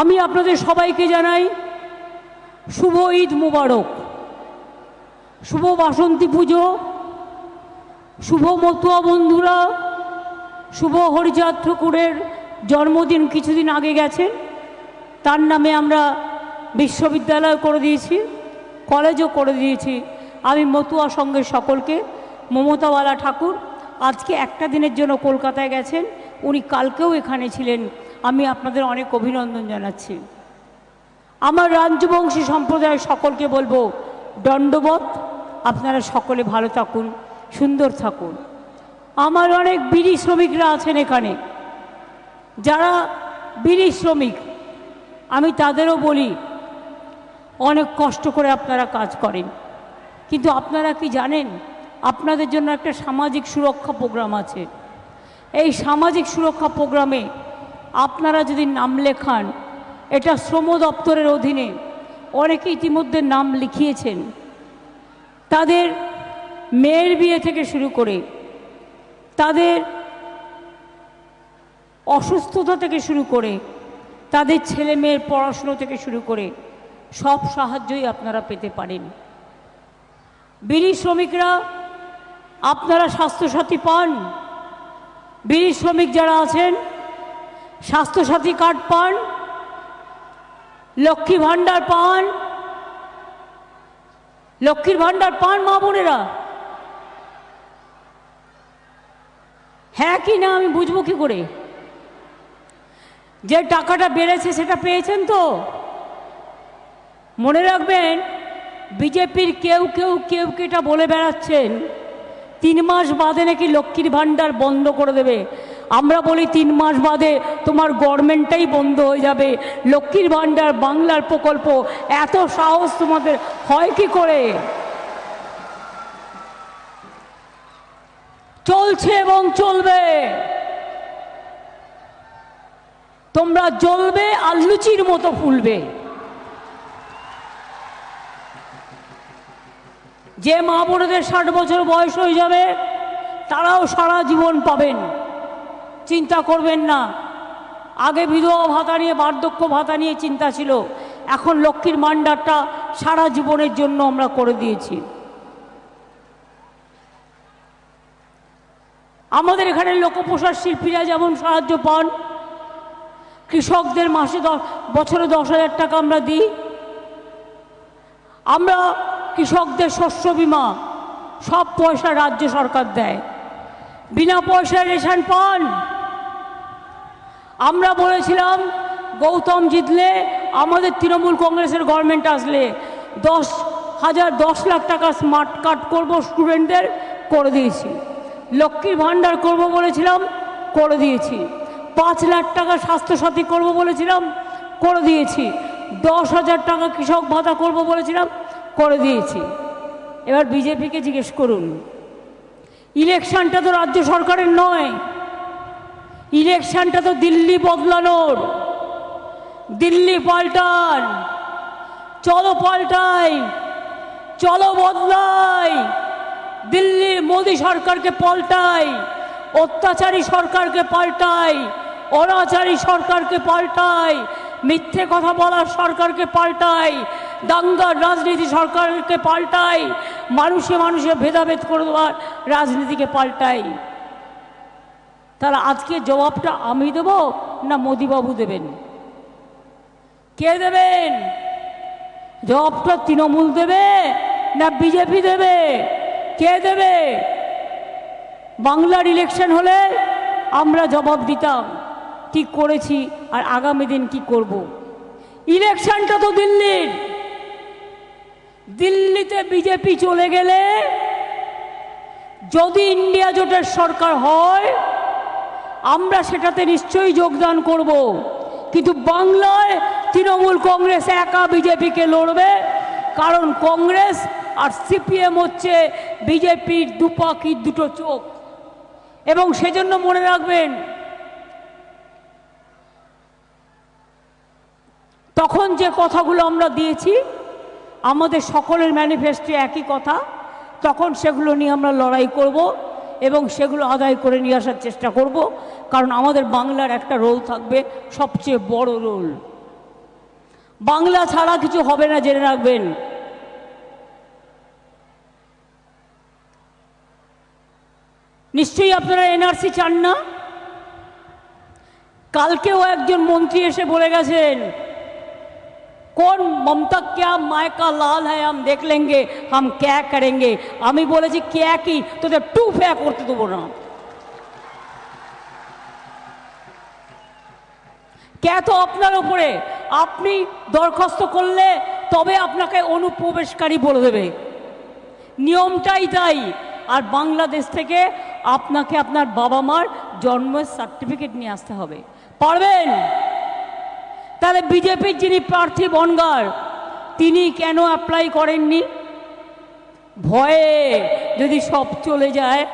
আমি আপনাদের সবাইকে জানাই শুভ ঈদ মুবারক। শুভ বাসন্তী পুজো, শুভ মতুয়া বন্ধুরা, শুভ হরিচাঁদ ঠাকুরের জন্মদিন কিছুদিন আগে গেছেন তার নামে আমরা বিশ্ববিদ্যালয় করে দিয়েছি, কলেজও করে দিয়েছি। আমি মতুয়া সঙ্গে সকলকে, মমতাওয়ালা ঠাকুর, আজকে একটা দিনের জন্য কলকাতায় গেছেন। উনি কালকেও এখানে ছিলেন। আমি আপনাদের অনেক অভিনন্দন জানাচ্ছি। আমার রাজ্যবংশী সম্প্রদায়ের সকলকে বলব দণ্ডবত আপনারা সকলে ভালো থাকুন, সুন্দর থাকুন। আমার অনেক বিড়ি শ্রমিকরা আছেন এখানে। যারা বিড়ি শ্রমিক, আমি তাদেরও বলি, অনেক কষ্ট করে আপনারা কাজ করেন। কিন্তু আপনারা কি জানেন, আপনাদের জন্য একটা সামাজিক সুরক্ষা প্রোগ্রাম আছে। এই সামাজিক সুরক্ষা প্রোগ্রামে আপনারা যদি নাম লেখান, এটা শ্রম দপ্তরের অধীনে অনেকে ইতিমধ্যে নাম লিখিয়েছেন। তাদের মেয়ের বিয়ে থেকে শুরু করে তাদের অসুস্থতা থেকে শুরু করে তাদের ছেলে মেয়ের পড়াশুনো থেকে শুরু করে সব সাহায্যই আপনারা পেতে পারেন। বিড়ি শ্রমিকরা আপনারা স্বাস্থ্যসাথী পান। বিড়ি শ্রমিক যারা আছেন স্বাস্থ্যসাথী কার্ড পান, লক্ষ্মী ভাণ্ডার পান, লক্ষ্মীর ভাণ্ডার পান মা বোনেরা। হ্যাঁ কি না আমি বুঝব কি করে? যে টাকাটা বেড়েছে সেটা পেয়েছেন তো? মনে রাখবেন, বিজেপির কেউ কেউ কেউ কেটা বলে বেড়াচ্ছেন, তিন মাস বাদে নাকি লক্ষ্মীর ভাণ্ডার বন্ধ করে দেবে। আমরা বলি তিন মাস বাদে তোমার গভর্নমেন্টটাই বন্ধ হয়ে যাবে। লক্ষ্মীর ভাণ্ডার, বাংলার প্রকল্প, এত সাহস তোমাদের হয় কি করে? চলছে এবং চলবে। তোমরা জ্বলবে আর লুচির মতো ফুলবে। যে মা বোনেদের ষাট বছর বয়স হয়ে যাবে, তারাও সারা জীবন পাবেন। চিন্তা করবেন না। আগে বিধবা ভাতা নিয়ে, বার্ধক্য ভাতা নিয়ে চিন্তা ছিল। এখন লক্ষ্মীর মান্ডারটা সারা জীবনের জন্য আমরা করে দিয়েছি। আমাদের এখানে লোকপ্রসার শিল্পীরা যেমন সাহায্য পান, কৃষকদের মাসে দশ, বছরে দশ হাজার টাকা আমরা দিই। আমরা কৃষকদের শস্য বিমা, সব পয়সা রাজ্য সরকার দেয়। বিনা পয়সায় রেশন পান। আমরা বলেছিলাম, গৌতম জিতলে আমাদের তৃণমূল কংগ্রেসের গভর্নমেন্ট আসলে। দশ, হাজার দশ লাখ টাকা স্মার্ট কার্ড করব স্টুডেন্টদের করে দিয়েছি। লক্ষ্মীর ভাণ্ডার করব বলেছিলাম, করে দিয়েছি। পাঁচ লাখ টাকা স্বাস্থ্যসাথী করব বলেছিলাম, করে দিয়েছি। দশ হাজার টাকা কৃষক ভাতা করব বলেছিলাম, করে দিয়েছি। এবার বিজেপিকে জিজ্ঞেস করুন, ইলেকশনটা তো রাজ্য সরকারের নয় ইলেকশনটা তো দিল্লি বদলানোর। দিল্লি পাল্টান। চলো পাল্টাই। চলো বদলাই। দিল্লির মোদি সরকারকে পাল্টাই। অত্যাচারী সরকারকে পাল্টাই। অনাচারী সরকারকে পাল্টাই। মিথ্যে কথা বলার সরকারকে পাল্টাই। দাঙ্গার রাজনীতি সরকারকে পাল্টাই। মানুষে মানুষে ভেদাভেদ করে দেওয়ার রাজনীতিকে পাল্টাই। তাহলে আজকে জবাবটা আমি দেব না মোদিবাবু দেবেন? কে দেবেন? জবাবটা তৃণমূল দেবে না বিজেপি দেবে? কে দেবে? বাংলার ইলেকশন হলে আমরা জবাব দিতাম কি করেছি আর আগামী দিন কি করব। ইলেকশনটা তো দিল্লির। দিল্লিতে বিজেপি চলে গেলে যদি ইন্ডিয়া জোটের সরকার হয় আমরা সেটাতে নিশ্চয়ই যোগদান করব। কিন্তু বাংলায় তৃণমূল কংগ্রেস একা বিজেপিকে লড়বে, কারণ কংগ্রেস আর সিপিএম হচ্ছে বিজেপির দুপাকির দুটো চোখ। এবং সেজন্য মনে রাখবেন, তখন যে কথাগুলো আমরা দিয়েছি, আমাদের সকলের ম্যানিফেস্টো একই কথা, তখন সেগুলো নিয়ে আমরা লড়াই করব। এবং সেগুলো আদায় করে নিয়ে আসার চেষ্টা করব। কারণ আমাদের বাংলার একটা রোল থাকবে, সবচেয়ে বড় রোল বাংলা ছাড়া কিছু হবে না, জেনে রাখবেন। নিশ্চয়ই আপনারা এনআরসি চান না? কালকেও একজন মন্ত্রী এসে বলে গেছেন কোন মমতা ক্যা মায়কা লাল হ্যায় হাম দেখ লেঙ্গে হাম ক্যা করেঙ্গে আমি বলেছি ক্যা কি তোদের টু ফ্যা করতে দেবো না ক্যা তো আপনার উপরে আপনি দরখাস্ত করলে তবে আপনাকে অনুপ্রবেশকারী বলে দেবে নিয়মটাই তাই আর বাংলাদেশ থেকে আপনাকে আপনার বাবা মার জন্মের সার্টিফিকেট নিয়ে আসতে হবে পারবেন তাহলে বিজেপির যিনি প্রার্থী বনগার, তিনি কেন অ্যাপ্লাই করেননি? ভয়ে যদি সব চলে যায়,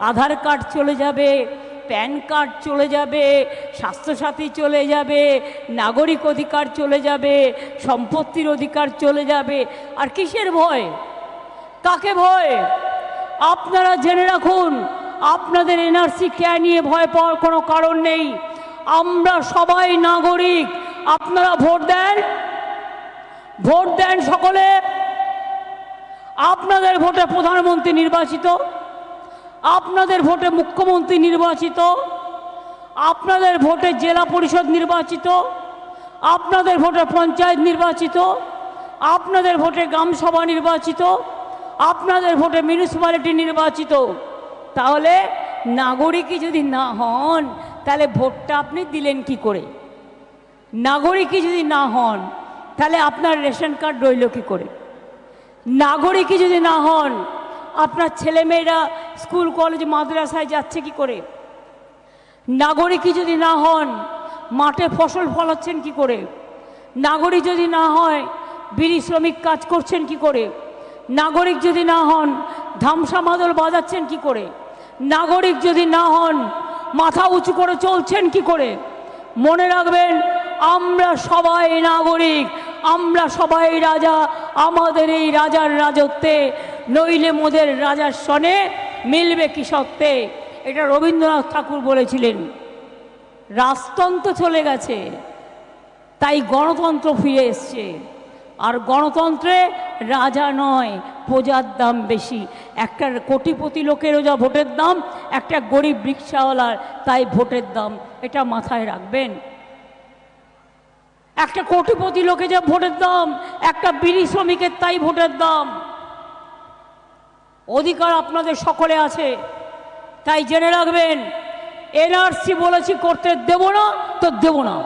আধার কার্ড চলে যাবে, প্যান কার্ড চলে যাবে, স্বাস্থ্যসাথী চলে যাবে, নাগরিক অধিকার চলে যাবে, সম্পত্তির অধিকার চলে যাবে, আর কিসের ভয়? কাকে ভয়? আপনারা জেনে রাখুন, আপনাদের এনআরসি কে নিয়ে ভয় পাওয়ার কোনো কারণ নেই। আমরা সবাই নাগরিক আপনারা ভোট দেন। ভোট দেন সকলে। আপনাদের ভোটে প্রধানমন্ত্রী নির্বাচিত। আপনাদের ভোটে মুখ্যমন্ত্রী নির্বাচিত। আপনাদের ভোটে জেলা পরিষদ নির্বাচিত। আপনাদের ভোটে পঞ্চায়েত নির্বাচিত। আপনাদের ভোটে গ্রামসভা নির্বাচিত। আপনাদের ভোটে মিউনিসিপ্যালিটি নির্বাচিত। তাহলে নাগরিকই যদি না হন, তাহলে ভোটটা আপনি দিলেন কি করে? নাগরিকই যদি না হন, তাহলে আপনার রেশন কার্ড রইল কী করে? নাগরিকই যদি না হন, আপনার ছেলেমেয়েরা স্কুল, কলেজ, মাদ্রাসায় যাচ্ছে কি করে? নাগরিকই যদি না হন, মাঠে ফসল ফলাচ্ছেন কি করে? নাগরিক যদি না হয়, বিড়ি শ্রমিক কাজ করছেন কি করে? নাগরিক যদি না হন, ধামসা মাদল বাজাচ্ছেন কি করে? নাগরিক যদি না হন, মাথা উঁচু করে চলছেন কি করে? মনে রাখবেন আমরা সবাই নাগরিক, আমরা সবাই রাজা, আমাদের এই রাজার রাজত্বে, নইলে মোদের রাজার সনে মিলবে কি এটা রবীন্দ্রনাথ ঠাকুর বলেছিলেন। রাজতন্ত্র চলে গেছে, তাই গণতন্ত্র ফিরে এসছে। আর গণতন্ত্রে রাজা নয়, প্রজার দাম বেশি। একটা কোটিপতি লোকেরও যা ভোটের দাম, একটা গরিব রিক্সাওয়ালার তাই ভোটের দাম। এটা মাথায় রাখবেন। একটা কোটিপতি লোকে যা ভোটের দাম, একটা বিড়ি শ্রমিকের তাই ভোটের দাম। অধিকার আপনাদের সকলে আছে, তাই জেনে রাখবেন, এনআরসি বলেছি করতে দেব না তো দেব না।